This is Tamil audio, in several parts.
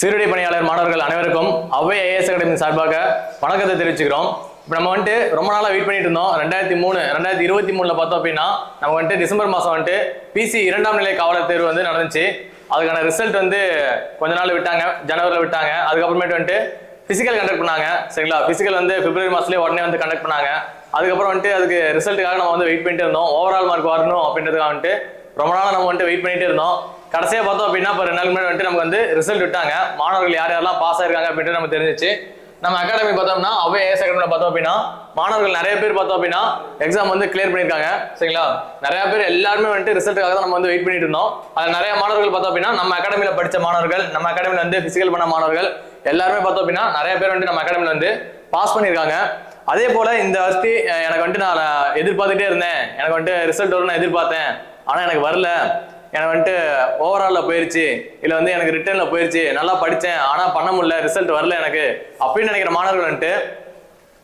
சீருடை பணியாளர் மாணவர்கள் அனைவருக்கும் அவை ஐஏஎஸ் அகாடமி சார்பாக வணக்கத்தை தெரிவிச்சுக்கிறோம். இப்போ நம்ம வந்துட்டு ரொம்ப நாளாக வெயிட் பண்ணிட்டு இருந்தோம். ரெண்டாயிரத்தி மூணு ரெண்டாயிரத்தி இருபத்தி மூணில் பார்த்தோம் அப்படின்னா நம்ம வந்துட்டு டிசம்பர் மாதம் வந்துட்டு பிசி இரண்டாம் நிலை காவலர் தேர்வு வந்து நடந்துச்சு. அதுக்கான ரிசல்ட் வந்து கொஞ்ச நாள் விட்டாங்க. ஜனவரியில் விட்டாங்க. அதுக்கப்புறமேட்டு வந்துட்டு ஃபிசிக்கல் கண்டக்ட் பண்ணாங்க. சரிங்களா? ஃபிசிக்கல் வந்து பிப்ரவரி மாதத்துலேயே உடனே வந்து கண்டக்ட் பண்ணாங்க. அதுக்கப்புறம் வந்துட்டு அதுக்கு ரிசல்ட்டுக்காக நம்ம வந்து வெயிட் பண்ணிட்டு இருந்தோம். ஓவரால் மார்க் வரணும் அப்படின்றதுக்காக வந்துட்டு ரொம்ப நாளாக நம்ம வந்துட்டு வெயிட் பண்ணிட்டு இருந்தோம். கடைசியாக பார்த்தோம் அப்படின்னா இப்போ ரெண்டு நாள் முன்னாடி வந்துட்டு நமக்கு வந்து ரிசல்ட் விட்டாங்க. மாணவர்கள் யார் யாரெல்லாம் பாஸ் ஆயிருக்காங்க அப்படின்ட்டு நம்ம தெரிஞ்சிச்சு. நம்ம அகாடமி பார்த்தோம்னா அவை ஏஎஸ் அகாடமியில் பார்த்தோம் அப்படின்னா மாணவர்கள் நிறைய பேர் பார்த்தோம் அப்படின்னா எக்ஸாம் வந்து கிளியர் பண்ணியிருக்காங்க. சரிங்களா? நிறைய பேர் எல்லாருமே வந்துட்டு ரிசல்ட்டுக்காக தான் நம்ம வந்து வெயிட் பண்ணிட்டு இருந்தோம். அதில் நிறைய மாணவர்கள் பார்த்தோம் அப்படின்னா நம்ம அகாடமியில் படித்த மாணவர்கள் நம்ம அகாடமியில் வந்து ஃபிசிக்கல் பண்ண மாணவர்கள் எல்லாருமே பார்த்தோம் அப்படின்னா நிறைய பேர் வந்துட்டு நம்ம அகாடமியில் வந்து பாஸ் பண்ணியிருக்காங்க. அதே போல் இந்த வருஷத்தி எனக்கு வந்துட்டு நான் எதிர்பார்த்துட்டே இருந்தேன். எனக்கு வந்துட்டு ரிசல்ட் வரும்னு நான் எதிர்பார்த்தேன். ஆனால் எனக்கு வரல. எனக்கு வந்துட்டு ஓவராலில் போயிருச்சு. இல்லை வந்து எனக்கு ரிட்டர்னில் போயிருச்சு. நல்லா படித்தேன் ஆனால் பண்ண முடியல. ரிசல்ட் வரல எனக்கு. அப்படின்னு நினைக்கிற மாணவர்கள் வந்துட்டு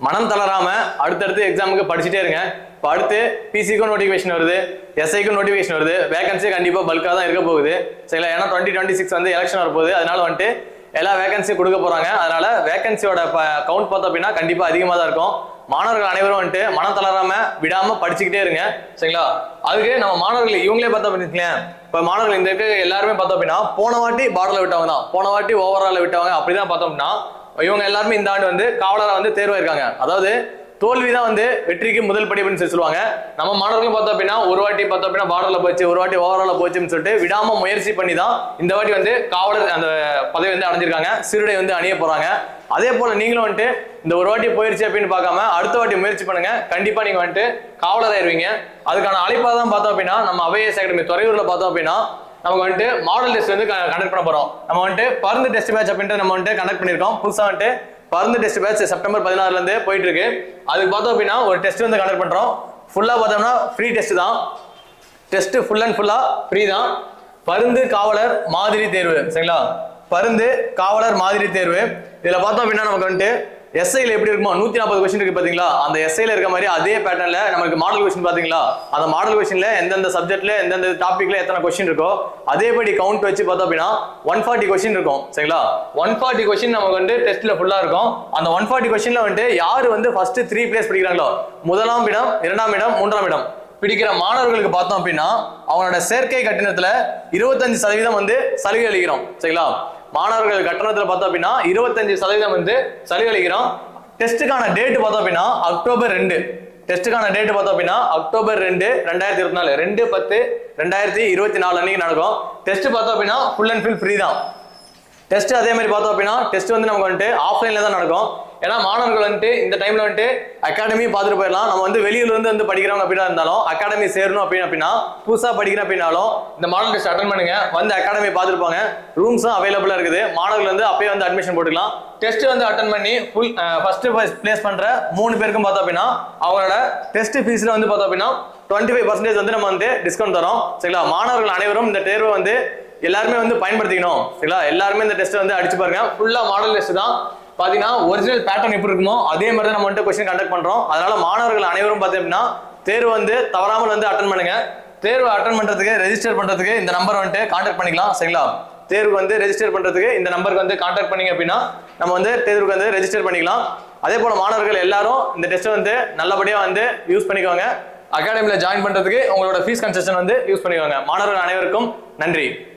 மனம் தளராமல் அடுத்தடுத்து எக்ஸாமுக்கு படிச்சுட்டே இருங்க. இப்போ அடுத்து பிசிக்கும் நோட்டிஃபிகேஷன் வருது. எஸ்ஐக்கும் நோட்டிஃபிகேஷன் வருது. வேகன்சி கண்டிப்பாக பல்காக தான் இருக்க போகுது. சரிங்களா? ஏன்னா டுவெண்ட்டி டுவெண்ட்டி சிக்ஸ் வந்து எலெக்ஷன் வரப்போகுது. அதனால வந்துட்டு எல்லா வேகன்சியும் கொடுக்க போகிறாங்க அதனால வேகன்சியோட கவுண்ட் பார்த்தோம் அப்படின்னா கண்டிப்பாக அதிகமாக தான் இருக்கும். மாணவர்கள் அனைவரும் வந்துட்டு மனம் தளராம விடாம படிச்சுக்கிட்டே இருங்க. சரிங்களா? அதுக்கு நம்ம மாணவர்கள் இவங்களே பார்த்தோம் அப்படின்னு இப்போ மாணவர்கள் இந்த இருக்க எல்லாருமே பார்த்தோம் அப்படின்னா போன வாட்டி பாடல விட்டவங்க தான். போன வாட்டி ஓவரால விட்டவங்க அப்படிதான் பார்த்தோம் அப்படின்னா இவங்க எல்லாருமே இந்த ஆண்டு வந்து காவலராக வந்து தேர்வாயிருக்காங்க. அதாவது தோல்வி தான் வந்து வெற்றிக்கு முதல் படி அப்படின்னு சொல்லி சொல்லுவாங்க. நம்ம மாணவர்களும் பார்த்தோம் அப்படின்னா ஒரு வாட்டி பார்த்தோம் அப்படின்னா பார்டர்ல போச்சு ஒரு வாட்டி ஓவரால போச்சுன்னு சொல்லிட்டு விடாம முயற்சி பண்ணி தான் இந்த வாட்டி வந்து காவலர் அந்த பதவி வந்து அடைஞ்சிருக்காங்க. சீருடை வந்து அணிய போறாங்க. அதே போல நீங்களும் வந்துட்டு இந்த ஒரு வாட்டி போயிருச்சு அப்படின்னு பார்க்காம அடுத்த வாட்டி முயற்சி பண்ணுங்க. கண்டிப்பா நீங்க வந்துட்டு காவலர் ஆயிருவீங்க அதுக்கான அழைப்பாக தான் பார்த்தோம் அப்படின்னா நம்ம அவைஎஸ் அகாடமி துறையூர்ல பார்த்தோம் அப்படின்னா நமக்கு வந்துட்டு மாடல் டெஸ்ட் வந்து கண்டக்ட் பண்ண போறோம். நம்ம வந்துட்டு பருந்து டெஸ்ட் மேட்ச் அப்படின்ட்டு நம்ம வந்துட்டு கண்டக்ட் பண்ணிருக்கோம் புதுசா வந்துட்டு பருந்து டெஸ்ட் பேட்ச் செப்டம்பர் பதினாறுல இருந்து போயிட்டு இருக்கு அதுக்கு பார்த்தோம் அப்படின்னா ஒரு டெஸ்ட் வந்து கண்டக்ட் பண்றோம். ஃபுல்லா பார்த்தோம்னா ஃப்ரீ டெஸ்ட் தான். டெஸ்ட் ஃபுல் அண்ட் ஃபுல்லா ஃப்ரீ தான். பருந்து காவலர் மாதிரி தேர்வு. சரிங்களா? பருந்து காவலர் மாதிரி தேர்வு. இதுல பார்த்தோம் அப்படின்னா நமக்கு வந்துட்டு எஸ்ஐல எப்படி இருக்குமோ நூத்தி நாற்பது கொஸ்டின் இருக்கு பாத்தீங்களா? அந்த எஸ்ஐல இருக்க மாதிரி அதே பேட்டர்ன்ல நமக்கு மாடல் கொஸ்டின் பாத்தீங்களா? அந்த மாடல் கொஸ்டின்ல எந்தெந்த சப்ஜெக்ட்ல எந்தெந்த டாபிக்ல எத்தனை கொஸ்டின் இருக்கோ அதேபடி கவுண்ட் வச்சு பார்த்தோம் அப்படின்னா ஒன் ஃபார்ட்டி கொஸ்டின் இருக்கும். சரிங்களா? ஒன் ஃபார்ட்டி கொஸ்டின் நமக்கு வந்து டெஸ்ட்ல ஃபுல்லா இருக்கும். அந்த ஒன் ஃபார்ட்டி கொஸ்டின்ல வந்துட்டு யாரு வந்து ஃபர்ஸ்ட் த்ரீ பிளேஸ் பிடிக்கிறாங்களோ முதலாம் இடம் இரண்டாம் இடம் மூன்றாம் இடம். பிடிக்கிற மாணவர்களுக்கு பார்த்தோம் அப்படின்னா அவங்களோட சேர்க்கை கட்டணத்துல இருபத்தஞ்சு சதவீதம் வந்து சலுகை அளிக்கிறோம். சரிங்களா? மாணவர்கள் கட்டணத்துல பார்த்தோம் அப்படின்னா இருபத்தஞ்சு சதவீதம் வந்து சலுகளிக்கிறோம் டெஸ்ட்டுக்கான டேட் பார்த்தோம் அப்படின்னா அக்டோபர் ரெண்டு. டெஸ்ட்டுக்கான டேட் பார்த்தோம் அப்படின்னா அக்டோபர் ரெண்டு ரெண்டாயிரத்தி இருபத்தி நாலு. ரெண்டு பத்து ரெண்டாயிரத்தி இருபத்தி நாலு அன்னைக்கு நடக்கும். டெஸ்ட் பார்த்தோம் அப்படின்னா ஃபுல் அண்ட் ஃபுல் ஃப்ரீ தான். டெஸ்ட் அதே மாதிரி பார்த்தோம் அப்படின்னா டெஸ்ட் வந்து நமக்கு வந்துட்டு ஆஃப்லைன்ல தான் நடக்கும். ஏன்னா மாணவர்கள் வந்துட்டு இந்த டைம்ல வந்துட்டு அகாடமி பார்த்துட்டு போயிடலாம். நம்ம வந்து வெளியில இருந்து வந்து படிக்கிறவங்க அப்படின்னா இருந்தாலும் அகாடமி சேரணும் அப்படின்னு அப்படின்னா புதுசா படிக்கிறோம் அப்படின்னாலும் இந்த மாடல் டெஸ்ட் அட்டன் பண்ணுங்க. வந்து அகாடமி பார்த்துருப்பாங்க ரூம்ஸும் அவைலபிளா இருக்குது. மாணவர்கள் வந்து அப்பயே வந்து அட்மிஷன் போட்டுக்கலாம். டெஸ்ட் வந்து அட்டன் பண்ணி ஃபுல் ஃபர்ஸ்ட் பிளேஸ் பண்ற மூணு பேருக்கும் பார்த்தோம் அப்படின்னா அவங்களோட டெஸ்ட் ஃபீஸ்ல வந்து பார்த்தோம் அப்படின்னா டுவெண்ட்டி ஃபைவ் பர்சன்டேஜ் வந்து நம்ம வந்து டிஸ்கவுண்ட் தரோம். சரிங்களா? மாணவர்கள் அனைவரும் இந்த தேர்வை வந்து எல்லாருமே வந்து பயன்படுத்திக்கணும். சரிங்களா? எல்லாருமே இந்த டெஸ்ட் வந்து அடிச்சு பாருங்க. ஃபுல்லா மாடல் டெஸ்ட் தான். பாத்தீங்கன்னா ஒரிஜினல் பேட்டர்ன் எப்படி இருக்குமோ அதே மாதிரி தான் நம்ம வந்துட்டு கொஸ்டின் கண்டக்ட் பண்றோம். அதனால மாணவர்கள் அனைவரும் பார்த்தீங்கன்னா தேர்வு வந்து தவறாமல் வந்து அட்டன் பண்ணுங்க. தேர்வு அட்டன் பண்றதுக்கு ரெஜிஸ்டர் பண்றதுக்கு இந்த நம்பர் வந்துட்டு கான்டாக்ட் பண்ணிக்கலாம் சரிங்களா? தேர்வு வந்து ரெஜிஸ்டர் பண்றதுக்கு இந்த நம்பருக்கு வந்து கான்டாக்ட் பண்ணீங்க அப்படின்னா நம்ம வந்து தேர்வுக்கு வந்து ரெஜிஸ்டர் பண்ணிக்கலாம். அதே போல மாணவர்கள் எல்லாரும் இந்த டெஸ்ட்டை வந்து நல்லபடியா வந்து யூஸ் பண்ணிக்கோங்க. அகாடமியில் ஜாயின் பண்றதுக்கு உங்களோட ஃபீஸ் கன்செஷன் வந்து யூஸ் பண்ணிக்கோங்க. மாணவர்கள் அனைவருக்கும் நன்றி.